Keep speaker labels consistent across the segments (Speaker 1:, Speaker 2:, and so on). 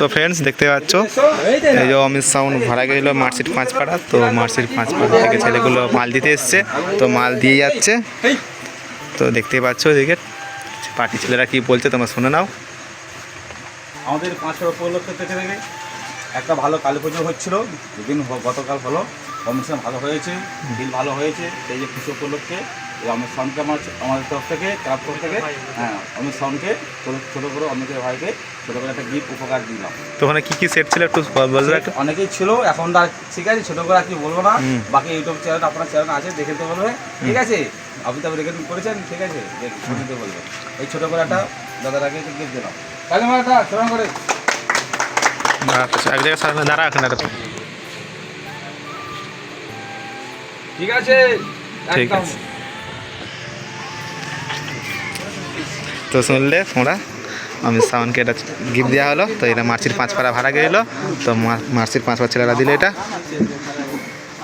Speaker 1: তো ফ্রেন্ডস দেখতে পাচ্ছ? এই যে অমিত সাউন্ড ভাড়া গেছিল মার্কশিট পাঁচ পাড়া তো মার্কশিট পাঁচ পাড়া থেকে ছেলেগুলো মাল দিতে এসছে তো মাল দিয়ে যাচ্ছে। তো দেখতে পাচ্ছ এদিকে পার্টি ছেলেরা কি বলছে তোমরা শুনে নাও।
Speaker 2: আমাদের পাঁচশো উপলক্ষ থেকে থেকে একটা ভালো কালী পুজো হচ্ছিল দুদিন গতকাল হলো। কমিশন ভালো হয়েছে বিল ভালো হয়েছে সেই যে পুজো উপলক্ষে অমিত সাউন্ডকে আমার আমাদের তরফ থেকে ক্লাব তরফ থেকে হ্যাঁ অমিত সাউন্ডকে ছোটো ছোটো করে অমিতের ভাইকে ছোটো করে একটা গিফট উপকার দিলাম।
Speaker 1: তো ওখানে কি কি সেট ছিল একটু একটু।
Speaker 2: অনেকেই ছিল এখন আর ঠিক আছে ছোটো করে আর কি বলব না। বাকি ইউটিউব চ্যানেল আপনার চ্যানেল আছে দেখে তো বলবে। ঠিক আছে? আপনি তো রেকর্ডিং করেছেন ঠিক আছে? দেখ- শুনে তো বলবে। এই ছোটো করে একটা দাদারাকে গিফট দিলাম। কালী মাটা স্মরণ করে।
Speaker 1: এক জায়গায় দাঁড়া এখানে
Speaker 2: ঠিক আছে?
Speaker 1: ঠিক আছে। তো শুনলে তোমরা আমি সাউন্ডকে এটা গিফট দেওয়া হলো তো এটা মার্চির পাঁচ পাড়া ভাড়া গেলো তো মার্চির পাঁচ পাড়া ছেলেরা দিল এটা।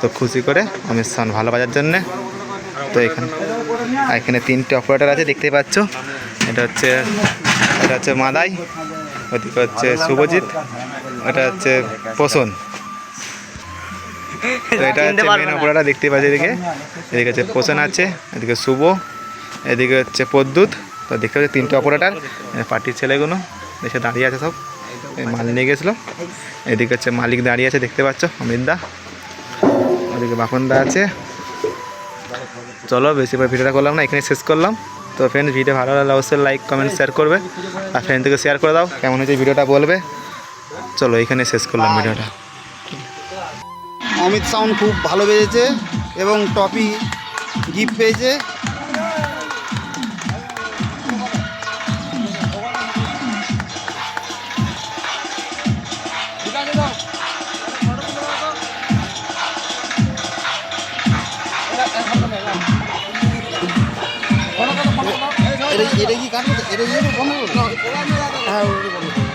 Speaker 1: তো খুশি করে আমি সাউন্ড ভালো বাজার জন্যে তো এখানে এখানে তিনটে অপারেটার আছে দেখতে পাচ্ছ। এটা হচ্ছে এটা হচ্ছে মাদাই ওদিকে হচ্ছে শুভজিৎ এটা হচ্ছে পোষণ তো এটা হচ্ছে মেন অপারেটার দেখতে পাচ্ছি এদিকে। এদিকে হচ্ছে পোষণ আছে এদিকে শুভ এদিকে হচ্ছে পদ্যুৎ তো দেখতে পাচ্ছি তিনটে অপারেটার পার্টির ছেলেগুলো দেশে দাঁড়িয়ে আছে সব। মাল নিয়ে গেছিল। এদিকে হচ্ছে মালিক দাঁড়িয়ে আছে, দেখতে পাচ্ছ অমিতদা ওদিকে বাপনদা আছে। চলো, বেশি ভিডিওটা করলাম না এখানে শেষ করলাম। তো ফ্রেন্ড ভিডিও ভালো লাগলে অবশ্যই লাইক কমেন্ট শেয়ার করবে। আর ফ্রেন্ডদেরকে শেয়ার করে দাও, কেমন হয়েছে ভিডিওটা বলবে। চলো এখানে শেষ করলাম ভিডিওটা।
Speaker 3: অমিত সাউন্ড খুব ভালো বেজেছে এবং টপি গিফট পেয়েছে। এটা কি কাটবে এটা কি বন্ধ হ্যাঁ।